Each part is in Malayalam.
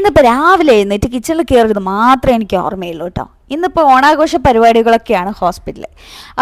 ഇന്നിപ്പോൾ രാവിലെ എഴുന്നേറ്റ് കിച്ചണിൽ കയറിയത് മാത്രമേ എനിക്ക് ഓർമ്മയുള്ളൂ കേട്ടോ. ഇന്നിപ്പോൾ ഓണാഘോഷ പരിപാടികളൊക്കെയാണ് ഹോസ്പിറ്റലിൽ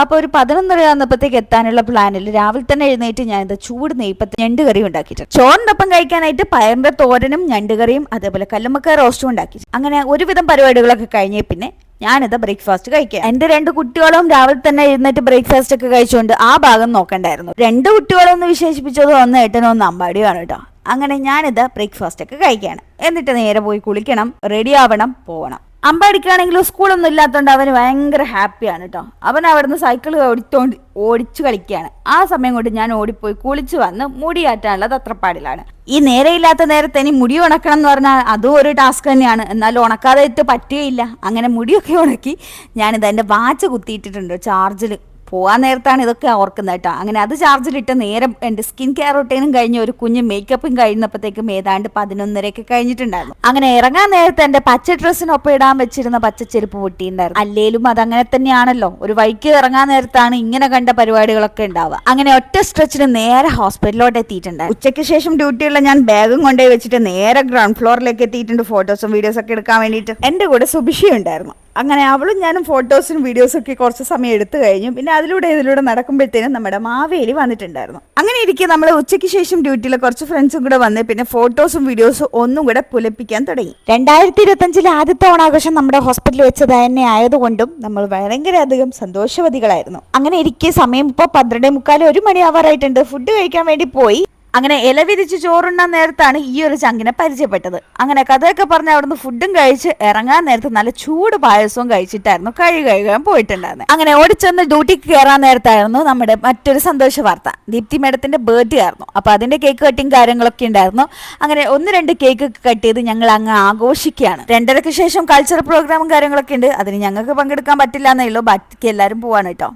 അപ്പോൾ ഒരു പതിനൊന്നര ആകുന്നപ്പോഴത്തേക്ക് എത്താനുള്ള പ്ലാനിൽ രാവിലെ തന്നെ എഴുന്നേറ്റ് ഞാൻ ഇത് ചൂട് നെയ്പ്പത്ത് ഞണ്ട് കറി ഉണ്ടാക്കിയിട്ടുണ്ട് ചോറിനൊപ്പം കഴിക്കാനായിട്ട് പയറിന്റെ തോരനും ഞണ്ട് കറിയും അതേപോലെ കല്ലുമ്മക്ക റോസ്റ്റും ഉണ്ടാക്കി അങ്ങനെ ഒരുവിധം പരിപാടികളൊക്കെ കഴിഞ്ഞേ പിന്നെ ഞാനിത് ബ്രേക്ക്ഫാസ്റ്റ് കഴിക്കാം എന്റെ രണ്ട് കുട്ടികളും രാവിലെ തന്നെ എഴുന്നേറ്റ് ബ്രേക്ക്ഫാസ്റ്റ് ഒക്കെ കഴിച്ചുകൊണ്ട് ആ ഭാഗം നോക്കണ്ടായിരുന്നു. രണ്ട് കുട്ടികളൊന്ന് വിശേഷിപ്പിച്ചത് ഒന്ന് ഏട്ടനൊന്ന് ഒന്ന് അമ്പാടിയുമാണ് കേട്ടോ. അങ്ങനെ ഞാനിത് ബ്രേക്ക്ഫാസ്റ്റ് ഒക്കെ കഴിക്കുകയാണ്. എന്നിട്ട് നേരെ പോയി കുളിക്കണം റെഡി ആവണം പോകണം അമ്പാടിക്കാണെങ്കിലും സ്കൂളൊന്നും ഇല്ലാത്തതുകൊണ്ട് അവന് ഭയങ്കര ഹാപ്പിയാണ് കേട്ടോ അവൻ അവിടുന്ന് സൈക്കിൾ ഓടിത്തോണ്ട് ഓടിച്ചു കളിക്കുകയാണ് ആ സമയം കൊണ്ട് ഞാൻ ഓടിപ്പോയി കുളിച്ചു വന്ന് മുടി ആറ്റാനുള്ള തത്രപ്പാടിലാണ് ഈ നേരെ ഇല്ലാത്ത നേരത്തെ ഇനി മുടി ഉണക്കണം എന്ന് പറഞ്ഞാൽ അതും ഒരു ടാസ്ക് തന്നെയാണ്. എന്നാലും ഉണക്കാതെ ഇട്ട് പറ്റുകയില്ല. അങ്ങനെ മുടിയൊക്കെ ഉണക്കി ഞാനിത് എന്റെ വാച്ച് കുത്തിയിട്ടിട്ടുണ്ട് ചാർജിൽ പോവാൻ നേരത്താണ് ഇതൊക്കെ ഓർക്കുന്നത് കേട്ടോ. അങ്ങനെ അത് ചാർജിലിട്ട് നേരം എന്റെ സ്കിൻ കെയർ റൊട്ടീനും കഴിഞ്ഞ് ഒരു കുഞ്ഞ് മേക്കപ്പും കഴിഞ്ഞപ്പോഴത്തേക്കും ഏതാണ്ട് പതിനൊന്നരയൊക്കെ കഴിഞ്ഞിട്ടുണ്ടായിരുന്നു. അങ്ങനെ ഇറങ്ങാൻ നേരത്തെ എന്റെ പച്ച ഡ്രസ്സിനൊപ്പം ഇടാൻ വെച്ചിരുന്ന പച്ച ചെരുപ്പ് പൊട്ടിയിട്ടുണ്ടായിരുന്നു. അല്ലേലും അതങ്ങനെ തന്നെയാണല്ലോ. ഒരു വൈക്ക് ഇറങ്ങാൻ നേരത്താണ് ഇങ്ങനെ കണ്ട പരിപാടികളൊക്കെ ഉണ്ടാവുക. അങ്ങനെ ഒറ്റ സ്ട്രെച്ചിന് നേരെ ഹോസ്പിറ്റലിലോട്ട് എത്തിയിട്ടുണ്ട് ഉച്ചയ്ക്ക് ശേഷം ഡ്യൂട്ടിയുള്ള ഞാൻ ബാഗും കൊണ്ടുപോയി വെച്ചിട്ട് നേരെ ഗ്രൗണ്ട് ഫ്ലോറിലേക്ക് എത്തിയിട്ടുണ്ട്. ഫോട്ടോസും വീഡിയോസും ഒക്കെ എടുക്കാൻ വേണ്ടിയിട്ട്. എന്റെ കൂടെ സുഭിഷി ഉണ്ടായിരുന്നു. അങ്ങനെ അവളും ഞാനും ഫോട്ടോസും വീഡിയോസും ഒക്കെ കുറച്ച് സമയം എടുത്തു കഴിഞ്ഞു. പിന്നെ അതിലൂടെ ഇതിലൂടെ നടക്കുമ്പോഴത്തേനും നമ്മുടെ മാവേലി വന്നിട്ടുണ്ടായിരുന്നു. അങ്ങനെ ഇരിക്കെ നമ്മൾ ഉച്ചയ്ക്ക് ശേഷം ഡ്യൂട്ടിയിലെ കുറച്ച് ഫ്രണ്ട്സും കൂടെ വന്ന് പിന്നെ ഫോട്ടോസും വീഡിയോസും ഒന്നും കൂടെ പുലപ്പിക്കാൻ തുടങ്ങി. രണ്ടായിരത്തി ഇരുപത്തഞ്ചിലെ ആദ്യത്തെ ഓണാഘോഷം നമ്മുടെ ഹോസ്പിറ്റലിൽ വെച്ച് തന്നെ ആയതുകൊണ്ടും നമ്മൾ ഭയങ്കര അധികം സന്തോഷവതികളായിരുന്നു. അങ്ങനെ ഇരിക്കെ സമയം ഇപ്പോൾ പന്ത്രണ്ടേ മുക്കാൽ ഒരു മണി ആവാറായിട്ടുണ്ട് ഫുഡ് കഴിക്കാൻ വേണ്ടി പോയി. അങ്ങനെ ഇല വിരിച്ച് ചോറുണ്ണാൻ നേരത്താണ് ഈ ഒരു ചങ്കിനെ പരിചയപ്പെട്ടത്. അങ്ങനെ കഥയൊക്കെ പറഞ്ഞ് അവിടുന്ന് ഫുഡും കഴിച്ച് ഇറങ്ങാൻ നേരത്ത് നല്ല ചൂട് പായസവും കഴിച്ചിട്ടായിരുന്നു കഴി കഴുകാൻ പോയിട്ടുണ്ടായിരുന്നത് അങ്ങനെ ഓടിച്ചെന്ന് ഡ്യൂട്ടിക്ക് കയറാൻ നേരത്തായിരുന്നു നമ്മുടെ മറ്റൊരു സന്തോഷ വാർത്ത. ദീപ്തി മേഡത്തിന്റെ ബർത്ത്ഡേ ആയിരുന്നു. അപ്പൊ അതിന്റെ കേക്ക് കട്ടിങ് കാര്യങ്ങളൊക്കെ ഉണ്ടായിരുന്നു. അങ്ങനെ ഒന്ന് രണ്ട് കേക്ക് കട്ട് ചെയ്ത് ഞങ്ങൾ അങ്ങ് ആഘോഷിക്കുകയാണ്. രണ്ടരക്ക് ശേഷം കൾച്ചറൽ പ്രോഗ്രാമും കാര്യങ്ങളൊക്കെ ഉണ്ട്. അതിന് ഞങ്ങൾക്ക് പങ്കെടുക്കാൻ പറ്റില്ല എന്നേ ഉള്ളൂ. ബാക്കി എല്ലാവരും പോവാണ് കേട്ടോ.